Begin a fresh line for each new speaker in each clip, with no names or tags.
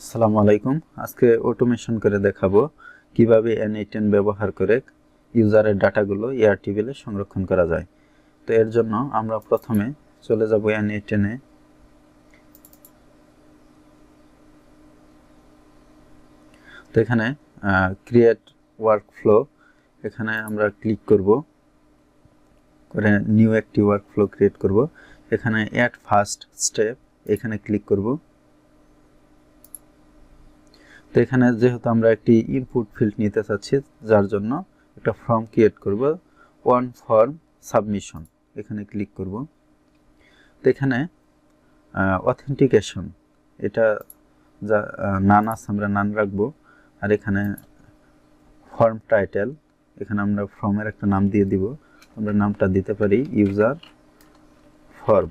আসসালামু আলাইকুম। আজকে অটোমেশন করে দেখাবো কীভাবে এন টেন ব্যবহার করে ইউজারের ডাটাগুলো এয়ার টিভিলে সংরক্ষণ করা যায়। তো এর জন্য আমরা প্রথমে চলে যাব এন টেনে তো এখানে ক্রিয়েট ওয়ার্ক ফ্লো এখানে আমরা ক্লিক করব। করে নিউ একটি ওয়ার্ক ফ্লো ক্রিয়েট করব। এখানে অ্যাড ফার্স্ট স্টেপ এখানে ক্লিক করব। তো এখানে যেহেতু আমরা একটি ইনপুট ফিল্ড নিতে চাচ্ছি, যার জন্য একটা ফর্ম ক্রিয়েট করব ওয়ান ফর্ম সাবমিশন এখানে ক্লিক করব। তো এখানে অথেন্টিকেশন এটা যা নান আছে, আমরা নান রাখব। আর এখানে ফর্ম টাইটেল এখানে আমরা ফর্মের একটা নাম দিয়ে দিব। আমরা নামটা দিতে পারি ইউজার ফর্ম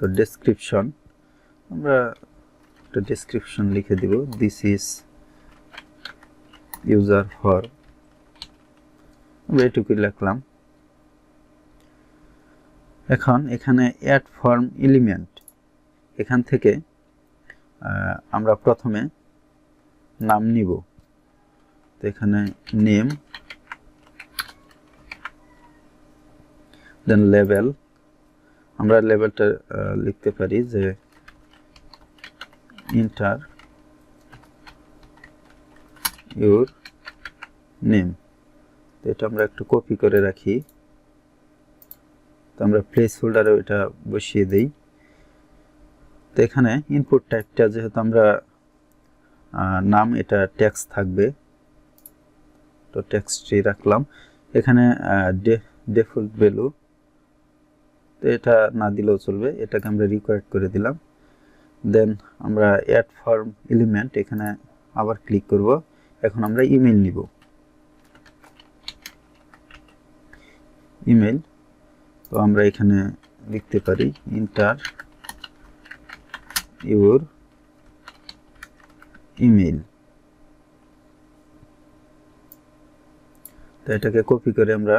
তো ডেসক্রিপশন আমরা একটা ডেসক্রিপশন লিখে দিব। দিস ইজ ইউজার ফর এটুকুই লিখলাম। এখন এখানে অ্যাড ফর্ম এলিমেন্ট এখান থেকে আমরা প্রথমে নাম নিব। তো এখানে নেম দেন লেভেল আমরা লেভেলটা লিখতে পারি যে ইন্টার ইউর নেম তো এটা আমরা একটু কপি করে রাখি। তো আমরা প্লেস হোল্ডারে এটা বসিয়ে দিই। তো এখানে ইনপুট টাইপটা যেহেতু আমরা নাম এটা ট্যাক্স থাকবে। তো ট্যাক্সটি রাখলাম। এখানে ডিফল্ট ভ্যালু তো এটা না দিলেও চলবে। এটাকে আমরা রিকোয়ার্ড করে দিলাম। দেন আমরা অ্যাড ফর্ম এলিমেন্ট এখানে আবার ক্লিক করব। এখন আমরা ইমেল নিব। ইমেল তো আমরা এখানে লিখতে পারি ইন্টার ইউর ইমেল তো এটাকে কপি করে আমরা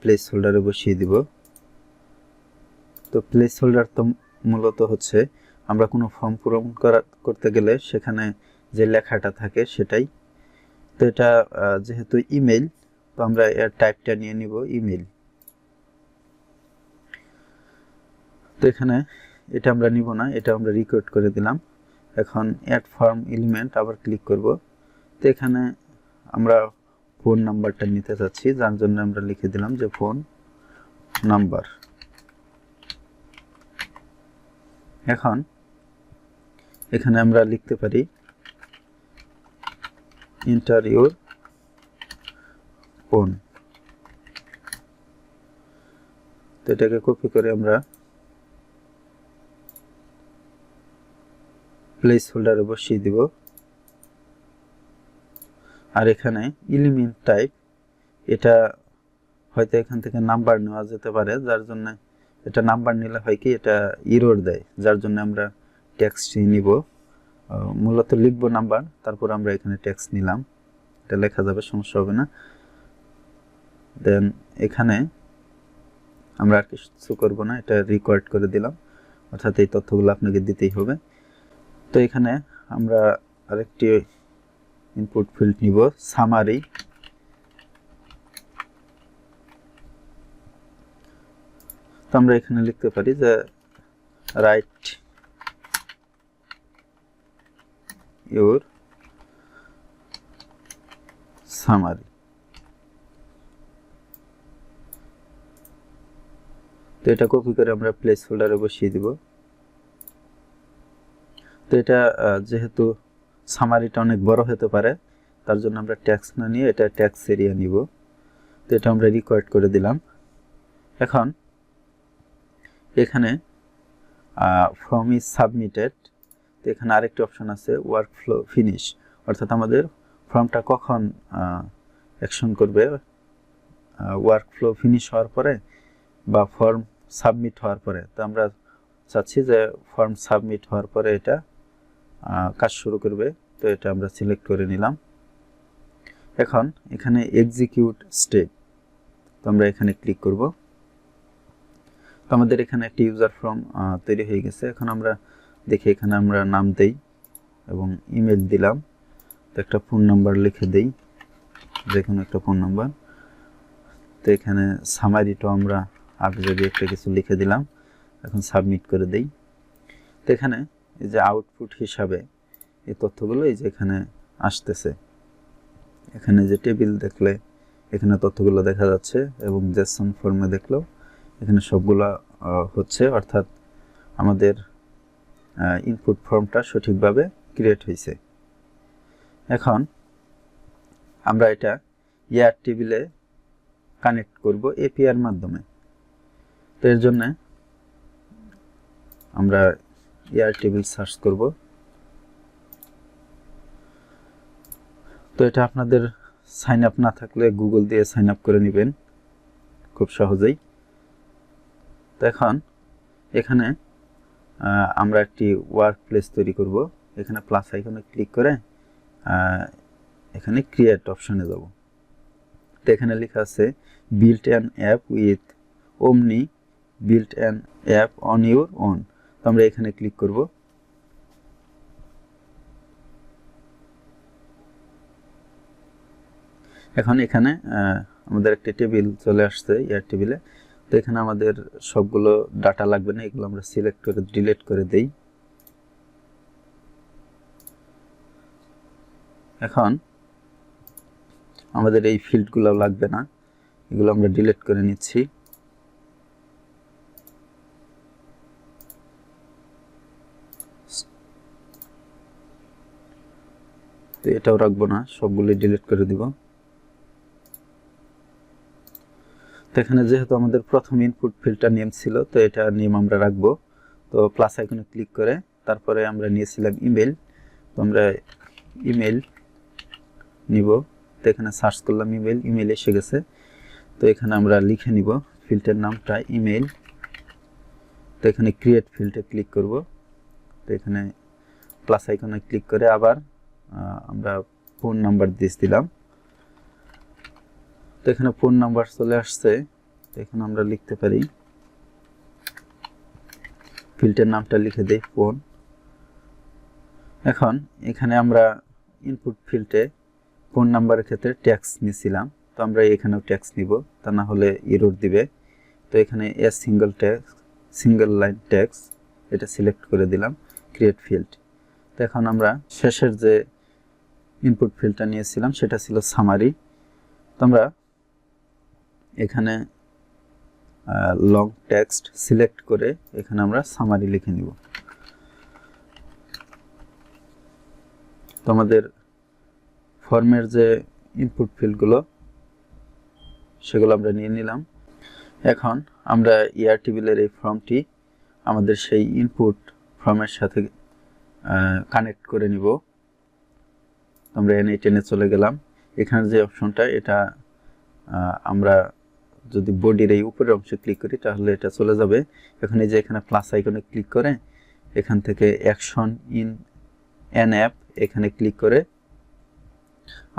প্লেস হোল্ডারে বসিয়ে দিব। তো প্লেস হোল্ডার তো মূলত হচ্ছে আমরা কোনো ফর্ম পূরণ করা করতে গেলে সেখানে যে লেখাটা থাকে সেটাই। তো এটা যেহেতু ইমেল তো আমরা এর টাইপটা নিয়ে নিব ইমেল তো এখানে এটা আমরা নিব না, এটা আমরা রিকোয়েড করে দিলাম। এখন অ্যাড ফর্ম এলিমেন্ট আবার ক্লিক করব। তো এখানে আমরা ফোন নাম্বারটা নিতে চাচ্ছি যার জন্য আমরা লিখে দিলাম যে ফোন নাম্বার এখন এখানে আমরা লিখতে পারি ইন্টারভিউর ফোন তো এটাকে কপি করে আমরা প্লেস হোল্ডারে বসিয়ে দিব। আর এখানে এলিমেন্ট টাইপ এটা হয়তো এখান থেকে নাম্বার নেওয়া যেতে পারে, যার জন্য এটা নাম্বার নিলে হয় কি, এটা ইরোর দেয়, যার জন্য আমরা ট্যাক্স নিব। মূলত লিখব নাম্বার, তারপর আমরা এখানে ট্যাক্স নিলাম। এটা লেখা যাবে, সমস্যা হবে না। দেন এখানে আমরা আর কিছু করব না, এটা রিকোয়ার্ড করে দিলাম। অর্থাৎ এই তথ্যগুলো আপনাকে দিতেই হবে। তো এখানে আমরা আরেকটি ইনপুট ফিল্ড নিব সামারি তো আমরা এখানে লিখতে পারি যে রাইট ইউর সামারি তো এটা কপি করে আমরা প্লেস হোল্ডারে বসিয়ে দিব। তো এটা যেহেতু সামারিটা অনেক বড় হতে পারে, তার জন্য আমরা ট্যাক্স না নিয়ে এটা ট্যাক্স এরিয়া নিব। তো এটা আমরা রিকোয়ার্ড করে দিলাম। এখন এখানে ফর্ম ইজ সাবমিটেড তো এখানে আরেকটি অপশন আছে ওয়ার্ক ফ্লো ফিনিশ অর্থাৎ আমাদের ফর্মটা কখন অ্যাকশন করবে? ওয়ার্ক ফ্লো ফিনিশ হওয়ার পরে বা ফর্ম সাবমিট হওয়ার পরে? তো আমরা চাচ্ছি যে ফর্ম সাবমিট হওয়ার পরে এটা কাজ শুরু করবে। তো এটা আমরা সিলেক্ট করে নিলাম। এখন এখানে এক্সিকিউট স্টেপ তো আমরা এখানে ক্লিক করব। তো আমাদের এখানে একটি ইউজার ফর্ম তৈরি হয়ে গেছে। এখন আমরা দেখি, এখানে আমরা নাম দেই এবং ইমেল দিলাম। তো একটা ফোন নাম্বার লিখে দেই যে কোনো একটা ফোন নাম্বার তো এখানে সামারিটাও আমরা আগে যদি একটা কিছু লিখে দিলাম, এখন সাবমিট করে দেই। তো এখানে এই যে আউটপুট হিসাবে এই তথ্যগুলো এই যে এখানে আসতেছে। এখানে যে টেবিল দেখলে এখানে তথ্যগুলো দেখা যাচ্ছে এবং জেসন ফর্মে দেখলেও এখানে সবগুলো হচ্ছে, অর্থাৎ আমাদের ইনপুট ফর্মটা সঠিকভাবে ক্রিয়েট হয়েছে এখন আমরা এটা এয়ার টেবিলে কানেক্ট করব এপিআর মাধ্যমে। তো এর জন্য আমরা এয়ার টেবিল সার্চ করব। তো এটা আপনাদের সাইন আপ না থাকলে গুগল দিয়ে সাইন আপ করে নেবেন। খুব সহজেই। তো এখন এখানে আমরা একটি ওয়ার্ক প্লেস তৈরি করব। এখানে প্লাস আইকনে ক্লিক করে এখানে ক্রিয়েট অপশনে যাব। তো এখানে লেখা আছে built an app with Omni built an app on your own তো আমরা এখানে ক্লিক করব। এখন এখানে আমাদের একটা টেবিল চলে আসছে এয়ার টেবিলে তো এখানে আমাদের সবগুলো ডাটা লাগবে না, এগুলো আমরা সিলেক্ট করে ডিলিট করে দেই। এখন আমাদের এই ফিল্ডগুলো লাগবে না, এগুলো আমরা ডিলিট করে নিচ্ছি। তো এটাও রাখব না সবগুলো ডিলিট করে দিব তো এখানে যেহেতু আমাদের প্রথম ইনপুট ফিল্টার নেম ছিল, তো এটা নেম আমরা রাখব। তো প্লাস আইকনে ক্লিক করে তারপরে আমরা নিয়েছিলাম ইমেল তো আমরা ইমেল নিব। তো এখানে সার্চ করলাম ইমেল ইমেল এসে গেছে। তো এখানে আমরা লিখে নিব ফিল্টার নামটা ইমেল তো এখানে ক্রিয়েট ফিল্ডে ক্লিক করব। তো এখানে প্লাস আইকনে ক্লিক করে আবার আমরা ফোন নাম্বার দিয়ে দিলাম। এখানে ফোন নাম্বার চলে আসছে, তো এখানে আমরা লিখতে পারি। ফিল্টার নামটা লিখে দেই ফোন এখন এখানে আমরা ইনপুট ফিল্ডে ফোন নাম্বারের ক্ষেত্রে ট্যাক্স নিয়েছিলাম তো আমরা এখানেও ট্যাক্স নিব, তা না হলে এরর দিবে। তো এখানে a single text single line text এটা সিলেক্ট করে দিলাম ক্রিয়েট ফিল্ড তো এখন আমরা শেষের যে ইনপুট ফিল্ডটা নিয়েছিলাম, সেটা ছিল সামারি তো আমরা এখানে লং টেক্সট সিলেক্ট করে এখানে আমরা সামারি লিখে নিব। তো আমাদের ফর্মের যে ইনপুট ফিল্ডগুলো সেগুলো আমরা নিয়ে নিলাম। এখন আমরা ইয়ার টেবিলের এই ফর্মটি আমাদের সেই ইনপুট ফর্মের সাথে কানেক্ট করে নিব। আমরা এনে টেনে চলে গেলাম। এখানে যে অপশনটা এটা আমরা যদি বডির এই উপরের অংশে ক্লিক করি, তাহলে এটা চলে যাবে। এখানে যে এখানে প্লাস আইকনে ক্লিক করে, এখান থেকে অ্যাকশন ইন অ্যান অ্যাপ এখানে ক্লিক করে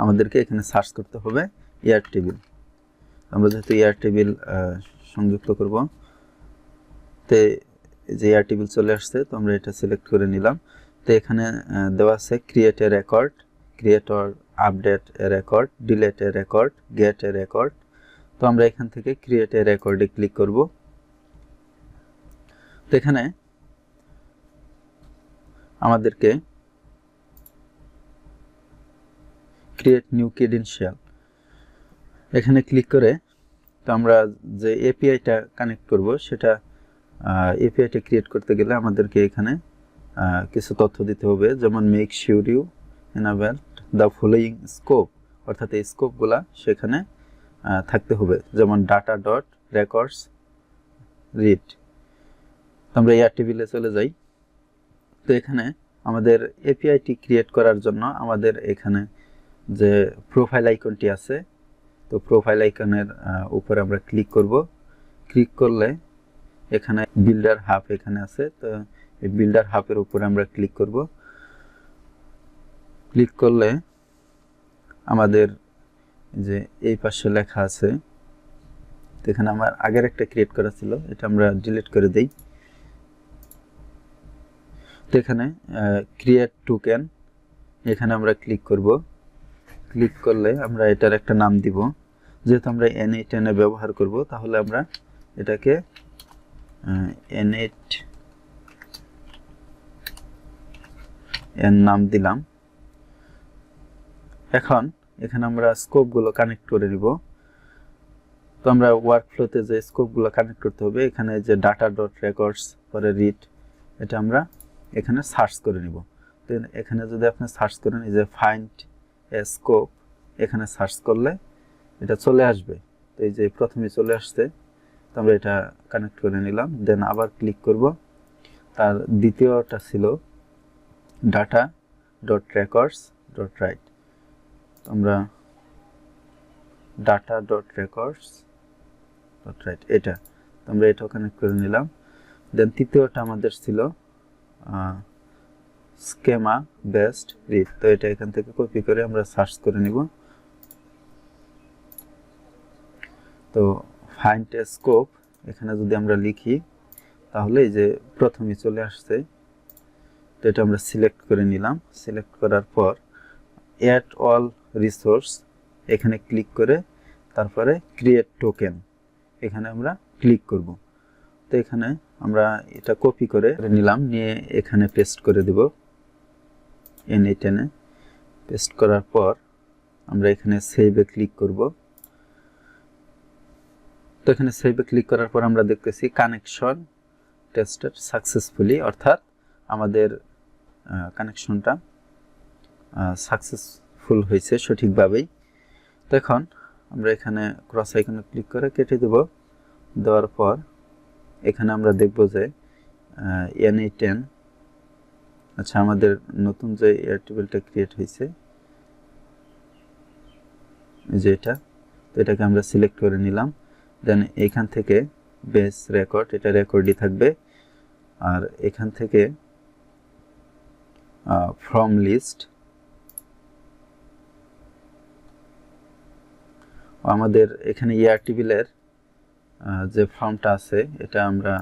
আমাদেরকে এখানে সার্চ করতে হবে এয়ার টেবিল আমরা যেহেতু এয়ার টেবিল সংযুক্ত করব, তে যে এয়ার টেবিল চলে আসছে, তো আমরা এটা সিলেক্ট করে নিলাম। তো এখানে দেওয়া আছে create a record create or update a record delete a record get a record তো আমরা এখান থেকে ক্রিয়েট এ রেকর্ডে ক্লিক করব। তো এখানে আমাদেরকে ক্রিয়েট নিউ ক্রেডেনশিয়াল এখানে ক্লিক করে তো আমরা যে এপিআইটা কানেক্ট করব, সেটা এপিআইটা ক্রিয়েট করতে গেলে আমাদেরকে এখানে কিছু তথ্য দিতে হবে। যেমন make sure you enable the following scope অর্থাৎ এই স্কোপগুলা সেখানে থাকতে হবে। যেমন ডাটা ডট রেকর্ডস রিড আমরা এয়ার টেবিলে চলে যাই। তো এখানে আমাদের এপিআইটি ক্রিয়েট করার জন্য আমাদের এখানে যে প্রোফাইল আইকনটি আছে, তো প্রোফাইল আইকনের উপরে আমরা ক্লিক করব। ক্লিক করলে এখানে বিল্ডার হাব এখানে আছে, তো এই বিল্ডার হাবের উপরে আমরা ক্লিক করব। ক্লিক করলে আমাদের যে এই পাশে লেখা আছে এখানে আমার আগের একটা ক্রিয়েট করা ছিল, এটা আমরা ডিলিট করে দেই। তো এখানে ক্রিয়েট টোকেন এখানে আমরা ক্লিক করব। ক্লিক করলে আমরা এটার একটা নাম দিব। যেহেতু আমরা এন এইট এনে ব্যবহার করব, তাহলে আমরা এটাকে এন এইট এর নাম দিলাম। এখন এখানে আমরা স্কোপগুলো কানেক্ট করে নিব। তো আমরা ওয়ার্কফ্লোতে যে স্কোপগুলো কানেক্ট করতে হবে, এখানে যে ডাটা ডট রেকর্ডস পরে রিড এটা আমরা এখানে সার্চ করে নিব। তো এখানে যদি আপনি সার্চ করেন, এই যে ফাইন্ড এ স্কোপ এখানে সার্চ করলে এটা চলে আসবে। তো এই যে প্রথমে চলে আসছে, তো আমরা এটা কানেক্ট করে নিলাম দেন আবার ক্লিক করব। তার দ্বিতীয়টা ছিল data dot records dot write আমরা data dot records dot write এটা। আমরা এটাও কানেক্ট করে নিলাম। দেন তৃতীয়টা আমাদের ছিল স্কেমা বেস্ট রিড তো এটা এখান থেকে কপি করে আমরা সার্চ করে নিব। তো ফাইন্ড স্কোপ এখানে যদি আমরা লিখি, তাহলে এই যে প্রথমে চলে আসছে, তো এটা আমরা সিলেক্ট করে নিলাম। সিলেক্ট করার পর অ্যাড অল রিসোর্স এখানে ক্লিক করে তারপরে ক্রিয়েট টোকেন এখানে আমরা ক্লিক করব। তো এখানে আমরা এটা কপি করে নিলাম, নিয়ে এখানে পেস্ট করে দেব। এন টেনে পেস্ট করার পর আমরা এখানে সেভে ক্লিক করব। তো এখানে সেভে ক্লিক করার পর আমরা দেখতেছি কানেকশন টেস্টেড সাকসেসফুলি অর্থাৎ আমাদের কানেকশনটা সাকসেসফুল হয়েছে সঠিকভাবেই। তো এখন আমরা এখানে ক্রস আইকনে ক্লিক করে কেটে দেব। দেওয়ার পর এখানে আমরা দেখব যে এন এই টেন আচ্ছা আমাদের নতুন যে এয়ার টেবিলটা ক্রিয়েট হয়েছে যে এটা, তো এটাকে আমরা সিলেক্ট করে নিলাম। দেন এখান থেকে বেস রেকর্ড এটা রেকর্ডই থাকবে। আর এখান থেকে ফ্রম লিস্ট আমাদের এখানে ইয়ার টেবিলের যে ফর্মটা আছে, এটা আমরা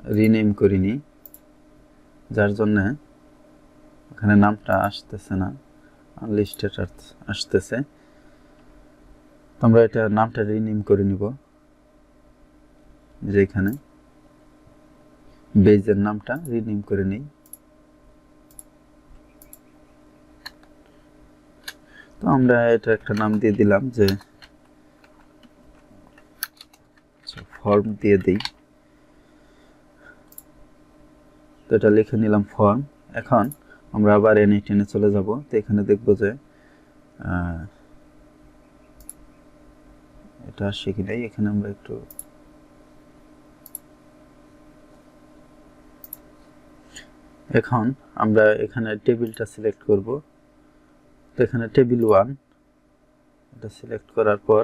রিনেম করিনি, যার জন্য এখানে নামটা আসতেছে না লিস্টেড আসতেছে। আমরা এটা নামটা রিনেম করে নিব, যে এখানে বেজের নামটা রিনেম করে নিই। তো আমরা এটা একটা নাম দিয়ে দিলাম যে ফর্ম দিয়ে দিই। তো এটা লিখে নিলাম ফর্ম এখন আমরা আবার এনে টেনে চলে যাব। তো এখানে দেখব যে এটা আসছে কি নাই? এখানে আমরা একটু এখন আমরা এখানে টেবিলটা সিলেক্ট করব। তো এখানে টেবিল ওয়ান এটা সিলেক্ট করার পর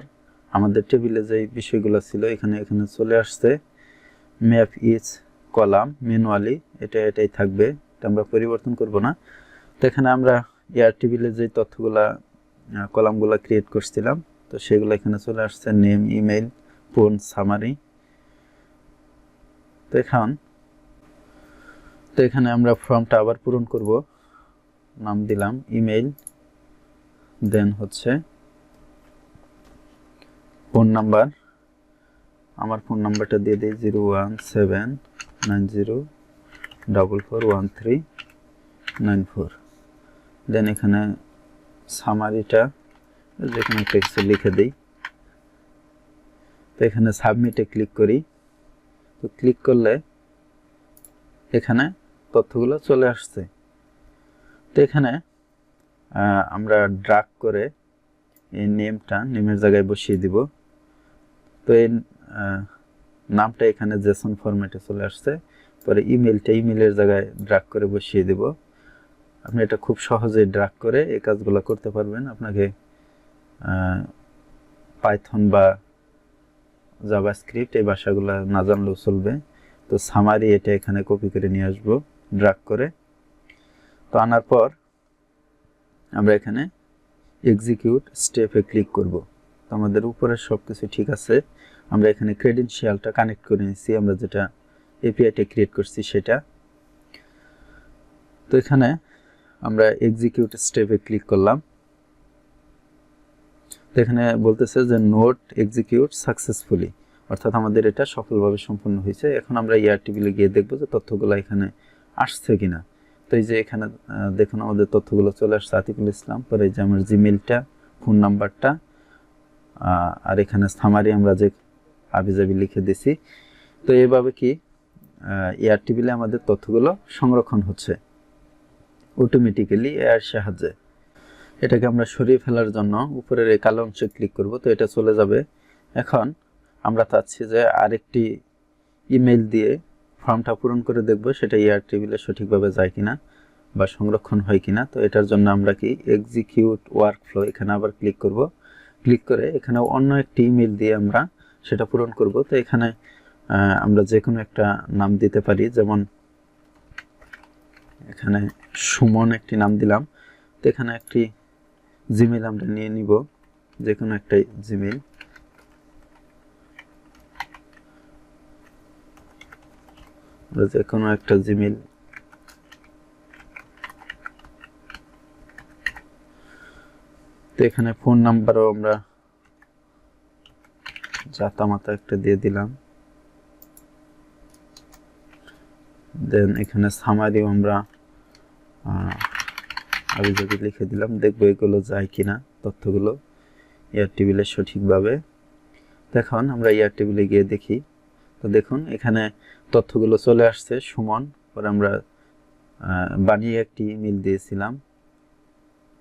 আমাদের টেবিলে যে বিষয়গুলো ছিল, এখানে এখানে চলে আসছে। ম্যাপ ইজ কলাম, ম্যানুয়ালি এটা, এটাই থাকবে, এটা আমরা পরিবর্তন করব না। তো এখানে আমরা এয়ার টেবিলে যে তথ্যগুলা কলামগুলো ক্রিয়েট করছিলাম, তো সেগুলো এখানে চলে আসছে, নেম ইমেল ফোন সামারি তো এখন, তো এখানে আমরা ফর্মটা আবার পূরণ করব। নাম দিলাম ইমেল দেন হচ্ছে ফোন নাম্বার। আমার ফোন নাম্বারটা দিয়ে দিই zero one seven nine zero double four one three nine four. Then এখানে সামারিটা যেখানে টেক্সে লিখে দিই। তো এখানে সাবমিটে ক্লিক করি। তো ক্লিক করলে এখানে তথ্যগুলো চলে আসছে। তো এখানে আমরা ড্রাগ করে এই নেমটা নেমের জায়গায় বসিয়ে দিব। তো এই নামটা এখানে জেসন ফরম্যাটে চলে আসছে। পরে ইমেলটা ইমেলের জায়গায় ড্রাগ করে বসিয়ে দেব। আপনি এটা খুব সহজে ড্রাগ করে এই কাজগুলো করতে পারবেন। আপনাকে পাইথন বা জাভা স্ক্রিপ্ট এই ভাষাগুলো না জানলেও চলবে। তো সামারি এটা এখানে কপি করে নিয়ে আসব, ড্রাগ করে। তো আনার পর আমরা এখানে এক্সিকিউট স্টেপে ক্লিক করব। আমাদের উপরে সব কিছু ঠিক আছে। আমরা এখানে ক্রেডেনশিয়ালটা কানেক্ট করে নিচ্ছি আমরা যেটা এপিআইটা ক্রিয়েট করছি সেটা। তো এখানে আমরা এক্সিকিউট স্টেপে ক্লিক করলাম। তো এখানে বলতেছে যে নোট এক্সিকিউট সাকসেসফুলি অর্থাৎ আমাদের এটা সফলভাবে সম্পূর্ণ হয়েছে। এখন আমরা ইয়ার টিভিলে গিয়ে দেখব যে তথ্যগুলো এখানে আসছে কিনা। তো এই যে এখানে দেখুন আমাদের তথ্যগুলো চলে আসছে আতিকুল ইসলাম। পরে যে আমার জিমেলটা ফোন নাম্বারটা আর এখানে সামারি আমরা যে আবিজাবি লিখে দিছি, তো এইভাবে কি এয়ার টিভিলে আমাদের তথ্যগুলো সংরক্ষণ হচ্ছে অটোমেটিক্যালি এয়ার সাহায্যে। এটাকে আমরা সরিয়ে ফেলার জন্য উপরের এই কালো অংশে ক্লিক করব, তো এটা চলে যাবে। এখন আমরা চাচ্ছি যে আরেকটি ইমেল দিয়ে ফর্মটা পূরণ করে দেখব সেটা এয়ার টেবিলে সঠিকভাবে যায় কিনা বা সংরক্ষণ হয় কিনা। তো এটার জন্য আমরা কি এক্সিকিউট ওয়ার্ক ফ্লো এখানে আবার ক্লিক করব। ক্লিক করে এখানে অন্য একটি ইমেল দিয়ে আমরা সেটা পূরণ করব। তো এখানে আমরা যে কোনো একটা নাম দিতে পারি। যেমন, এখানে সুমন একটি নাম দিলাম। তো এখানে একটি জিমেল আমরা নিয়ে নিব। যে কোনো একটা জিমেল আমরা যে কোনো একটা জিমেল তো এখানে ফোন নাম্বারও আমরা জাতামাতা একটা দিয়ে দিলাম। দেন এখানে সামারিও আমরা আগে যদি লিখে দিলাম, দেখব এগুলো যায় কিনা, তথ্যগুলো এয়ার টেবিলে সঠিকভাবে। দেখুন আমরা এয়ার টেবিলে গিয়ে দেখি। তো দেখুন, এখানে তথ্যগুলো চলে আসছে, সুমন, পরে আমরা বানিয়ে একটি ইমেল দিয়েছিলাম।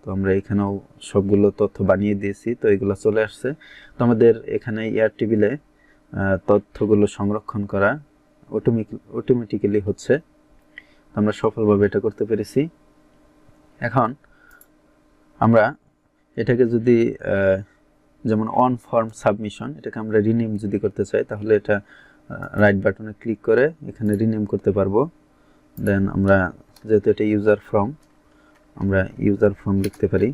তো আমরা এখানেও সবগুলো তথ্য বানিয়ে দিয়েছি, তো এগুলো চলে আসছে। তো আমাদের এখানে এয়ার টেবিলে তথ্যগুলো সংরক্ষণ করা অটোমেটিক অটোমেটিক্যালি হচ্ছে। আমরা সফলভাবে এটা করতে পেরেছি। এখন আমরা এটাকে যদি যেমন অন ফর্ম সাবমিশন এটাকে আমরা রিনেম যদি করতে চাই, তাহলে এটা রাইট বাটনে ক্লিক করে এখানে রিনেম করতে পারব। দেন আমরা, যেহেতু এটা ইউজার ফর্ম আমরা ইউজার ফর্ম লিখতে পারি।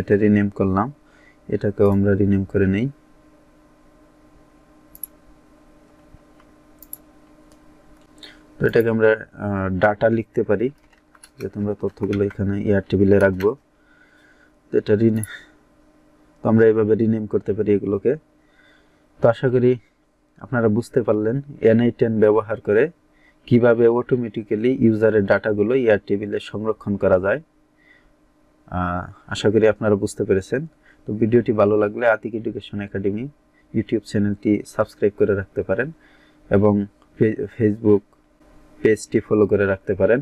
এটা রিনেম করলাম। এটাকেও আমরা রিনেম করে নেই। তো এটাকে আমরা ডাটা লিখতে পারি, যে তোমরা তথ্যগুলো এখানে এয়ার টেবিলে রাখব। এটা রিনে তো আমরা এভাবে রিনেম করতে পারি এগুলোকে। তো আশা করি আপনারা বুঝতে পারলেন এনআই টেন ব্যবহার করে কীভাবে অটোমেটিক্যালি ইউজারের ডাটাগুলো এয়ার টেবিলে সংরক্ষণ করা যায়। আশা করি আপনারা বুঝতে পেরেছেন। তো ভিডিওটি ভালো লাগলে আতিক এডুকেশন একাডেমি ইউটিউব চ্যানেলটি সাবস্ক্রাইব করে রাখতে পারেন এবং ফেসবুক পেজটি ফলো করে রাখতে পারেন।